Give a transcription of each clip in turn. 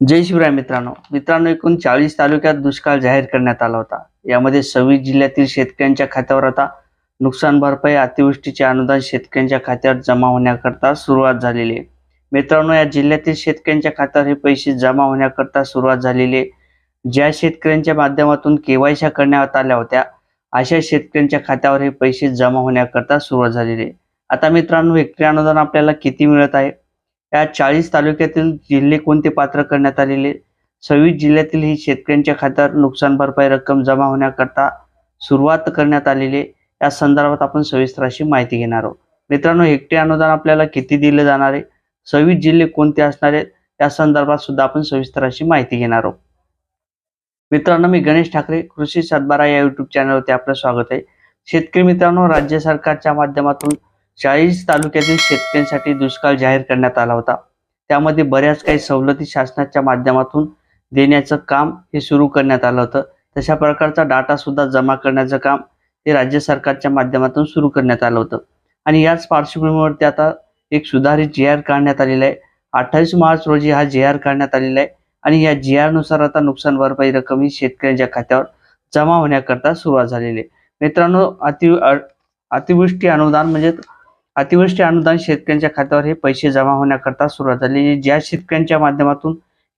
जय शिवराय मित्रांनो. मित्रांनो एकूण चाळीस तालुक्यात दुष्काळ जाहीर करण्यात आला होता. यामध्ये सव्वीस जिल्ह्यातील शेतकऱ्यांच्या खात्यावर आता नुकसान भरपाई अतिवृष्टीचे अनुदान शेतकऱ्यांच्या खात्यावर जमा होण्याकरता सुरुवात झालेली आहे. मित्रांनो या जिल्ह्यातील शेतकऱ्यांच्या खात्यावर हे पैसे जमा होण्याकरता सुरुवात झालेली आहे. ज्या शेतकऱ्यांच्या माध्यमातून केवायशा करण्यात आल्या होत्या अशा शेतकऱ्यांच्या खात्यावर हे पैसे जमा होण्याकरता सुरुवात झालेली आहे. आता मित्रांनो हेक्टरी अनुदान आपल्याला किती मिळत आहे? या चाळीस तालुक्यातील जिल्हे कोणते पात्र करण्यात आलेले? सव्वीस जिल्ह्यातील ही शेतकऱ्यांच्या खात्यावर नुकसान भरपाई रक्कम जमा होण्याकरता सुरुवात करण्यात आलेली आहे. या संदर्भात आपण सविस्तर अशी माहिती घेणार आहोत. मित्रांनो हेक्टरी अनुदान आपल्याला किती दिले जाणार आहे? सव्वीस जिल्हे कोणते असणार आहेत? या संदर्भात सुद्धा आपण सविस्तर अशी माहिती घेणार आहोत. मित्रांनो मी गणेश ठाकरे कृषी सातबारा या युट्यूब चॅनलवरती आपलं स्वागत आहे. शेतकरी मित्रांनो राज्य सरकारच्या माध्यमातून चाळीस तालुक्यातील शेतकऱ्यांसाठी दुष्काळ जाहीर करण्यात आला होता. त्यामध्ये बऱ्याच काही सवलती शासनाच्या माध्यमातून देण्याचं काम हे सुरू करण्यात आलं होतं. तशा प्रकारचा डाटा सुद्धा जमा करण्याचं काम हे राज्य सरकारच्या माध्यमातून सुरू करण्यात आलं होतं. आणि याच पार्श्वभूमीवरती आता एक सुधारित जी आर काढण्यात आलेला आहे. अठ्ठावीस मार्च रोजी हा जी आर काढण्यात आलेला आहे. आणि या जी आरनुसार आता नुकसान भरपाई रक्कम ही शेतकऱ्यांच्या खात्यावर जमा होण्याकरता सुरुवात झालेली आहे. मित्रांनो अति अतिवृष्टी अनुदान म्हणजे अतिवृष्टी अनुदान शेतकऱ्यांच्या खात्यावर हे पैसे जमा होण्याकरता सुरुवात झाली. ज्या शेतकऱ्यांच्या माध्यमातून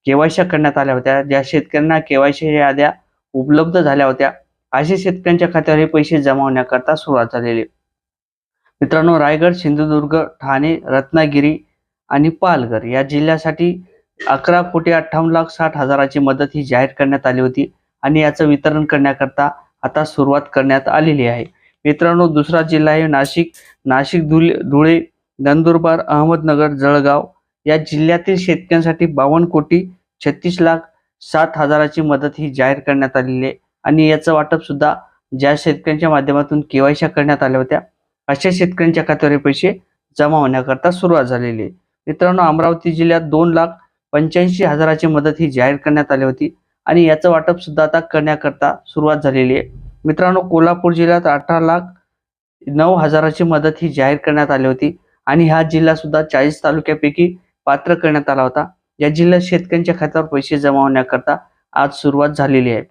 केवायश्या करण्यात आल्या होत्या ज्या शेतकऱ्यांना केवायसी याद्या उपलब्ध झाल्या होत्या असे शेतकऱ्यांच्या खात्यावर हे पैसे जमा होण्याकरता सुरुवात झालेली. मित्रांनो रायगड सिंधुदुर्ग ठाणे रत्नागिरी आणि पालघर या जिल्ह्यासाठी अकरा कोटी अठ्ठावन्न लाख साठ हजाराची मदत ही जाहीर करण्यात आली होती आणि याचं वितरण करण्याकरता आता सुरुवात करण्यात आलेली आहे. मित्रांनो दुसरा जिल्हा आहे नाशिक. नाशिक धुले धुळे नंदुरबार अहमदनगर जळगाव. या जिल्ह्यातील शेतकऱ्यांसाठी बावन्न कोटी छत्तीस लाख सात हजाराची मदत ही जाहीर करण्यात आलेली आहे. आणि याचं वाटप सुद्धा ज्या शेतकऱ्यांच्या माध्यमातून केवायशा करण्यात आल्या होत्या अशा शेतकऱ्यांच्या खात्यावर पैसे जमा होण्याकरता सुरुवात झालेली आहे. मित्रांनो अमरावती जिल्ह्यात दोन लाख पंच्याऐंशी हजाराची मदत ही जाहीर करण्यात आली होती. आणि याचं वाटप सुद्धा आता करण्याकरता सुरुवात झालेली आहे. मित्रांनो कोल्हापूर जिल्ह्यात अठरा लाख नऊ हजाराची मदत ही जाहीर करण्यात आली होती आणि हा जिल्हा सुद्धा चाळीस तालुक्यापैकी पात्र करण्यात आला होता. या जिल्ह्यात शेतकऱ्यांच्या खात्यावर पैसे जमा होण्याकरता आज सुरुवात झालेली आहे.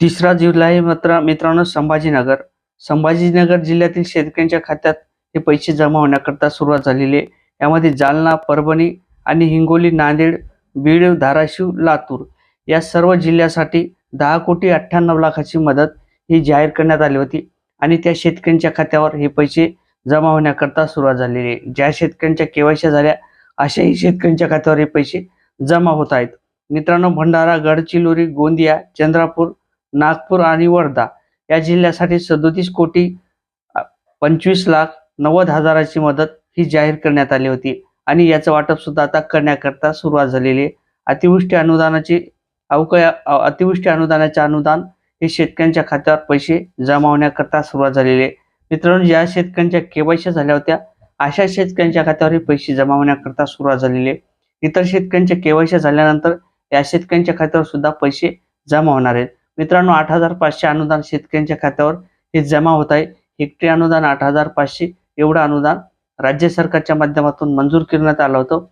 तिसरा जिल्हा आहे मात्र मित्रांनो संभाजीनगर. संभाजीनगर जिल्ह्यातील शेतकऱ्यांच्या खात्यात हे पैसे जमा होण्याकरता सुरुवात झालेली आहे. यामध्ये जालना परभणी आणि हिंगोली नांदेड बीड धाराशिव लातूर या सर्व जिल्ह्यासाठी दहा कोटी अठ्ठ्याण्णव लाखाची मदत ही जाहीर करण्यात आली होती आणि त्या शेतकऱ्यांच्या खात्यावर हे पैसे जमा होण्याकरता सुरुवात झालेली आहे. ज्या शेतकऱ्यांच्या केवायसी झाल्या अशाही शेतकऱ्यांच्या खात्यावर हे पैसे जमा होत आहेत. मित्रांनो भंडारा गडचिरोली गोंदिया चंद्रपूर नागपूर आणि वर्धा या जिल्ह्यासाठी सदोतीस कोटी पंचवीस लाख नव्वद हजाराची मदत ही जाहीर करण्यात आली होती. आणि याचं वाटप सुद्धा आता करण्याकरता सुरुवात झालेली आहे. अतिवृष्टी अनुदानाची अवकया अतिवृष्टी अनुदानाचे अनुदान हे शेतकऱ्यांच्या खात्यावर पैसे जमावण्याकरता सुरुवात झालेली आहे. मित्रांनो ज्या शेतकऱ्यांच्या केवायसी झाल्या होत्या अशा शेतकऱ्यांच्या खात्यावर हे पैसे जमावण्याकरता सुरुवात झालेली आहे. इतर शेतकऱ्यांच्या केवायसी झाल्यानंतर या शेतकऱ्यांच्या खात्यावर सुद्धा पैसे जमा होणार आहेत. मित्रांनो आठ हजार पाचशे अनुदान शेतकऱ्यांच्या खात्यावर हे जमा होत आहे. हेक्टरी अनुदान आठ हजार पाचशे एवढं अनुदान राज्य सरकारच्या माध्यमातून मंजूर करण्यात आलं होतं.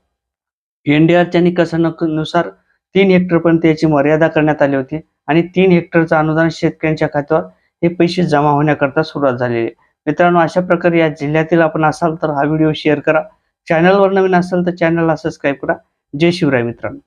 एनडीआरच्या निकषानुसार तीन हेक्टरपर्यंत याची मर्यादा करण्यात आली होती. आणि तीन हेक्टरचं अनुदान शेतकऱ्यांच्या खात्यावर हे पैसे जमा होण्याकरता सुरुवात झालेली आहे. मित्रांनो अशा प्रकारे या जिल्ह्यातील आपण असाल तर हा व्हिडिओ शेअर करा. चॅनलवर नवीन असाल तर चॅनलला सबस्क्राईब करा. जय शिवराय मित्रांनो.